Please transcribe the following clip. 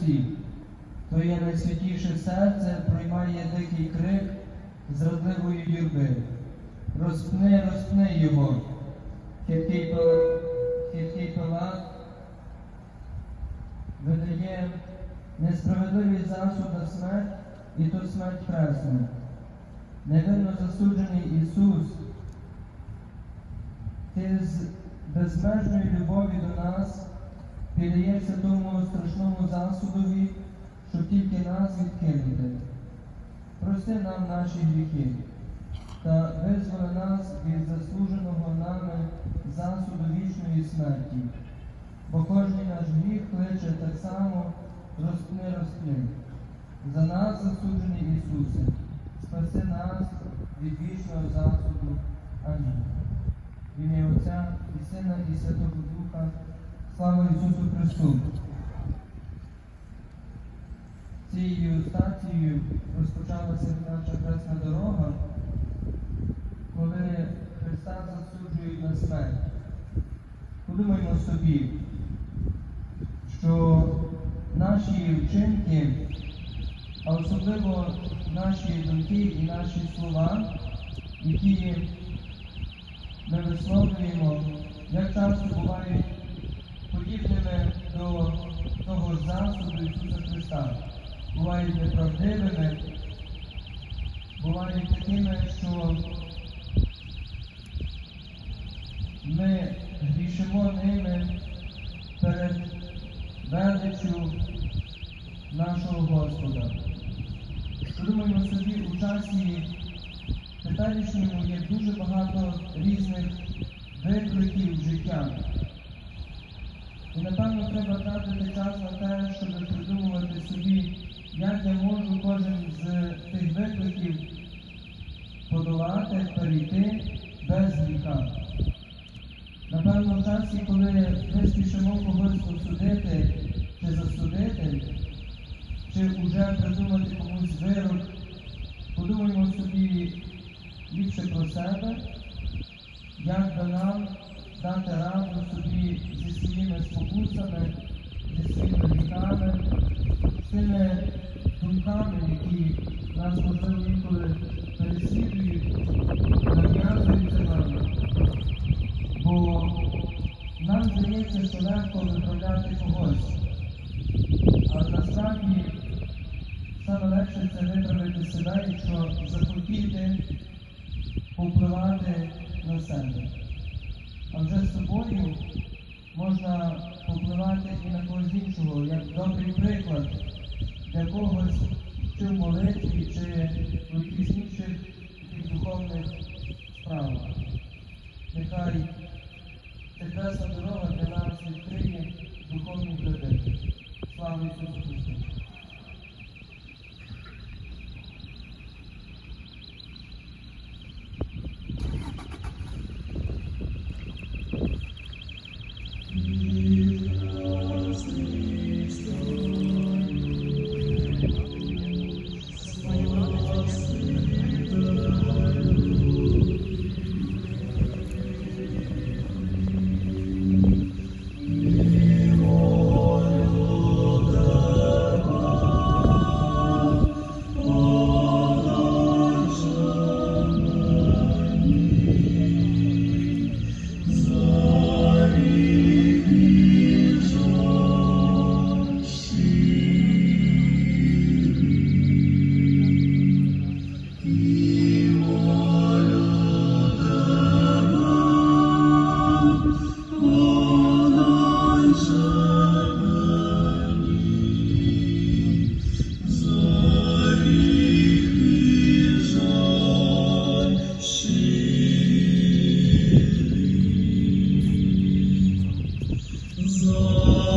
руці. Твоє найсвятіше серце приймає дикий крик зрадливої юрби. Розпни, розпни його, хиткий пила- видає несправедливий засуд на смерть і то смерть хресну. Невинно засуджений Ісус, Ти з безмежної любові до нас піддаєшся тому страшному засудові, щоб тільки нас відкинути. Прости нам наші гріхи та визволи нас від заслуженого нами засуду вічної смерті. Бо кожний наш гріх кличе так само розпни, розпни. За нас засуджений Ісусе, спаси нас від вічного засуду. Амінь. В ім'я Отця і Сина і Святого Духа. Слава Ісусу Христу! Цією стацією розпочалася наша хресна дорога, коли Христа засуджують на смерть. Подумаймо собі, що наші вчинки, а особливо наші думки і наші слова, які ми висловлюємо, як часто бувають подібними до того ж засуду Ісуса Христа, бувають неправдивими, бувають такими, що ми грішимо ними перед величю нашого Господа. Подумаємо собі, у часі теперішньому є дуже багато різних викликів життя. І напевно треба тратити час на те, щоб придумувати собі, як я можу кожен з тих викликів подолати, перейти без гріха. Напевно, в часі, коли ми спішимо когось осудити чи засудити, чи вже придумати комусь вирок, подумаємо собі ліпше про себе, як би нам дати раду собі зі своїми спокусами, зі своїми гріхами, з тими думками, які нас можливо інколи переслідують, нав'язуються нам. Бо нам здається, що легко виправляти когось. Але насправді саме легше це виправити себе, якщо захотіти повпливати на себе. А вже з собою можна повпливати і на когось іншого, як добрий приклад для когось чи в молитві, чи в якихось інших духовних справах. Нехай прекрасна дорога для нас відкриє духовні враги. Слава Ісусу Христу! Allah.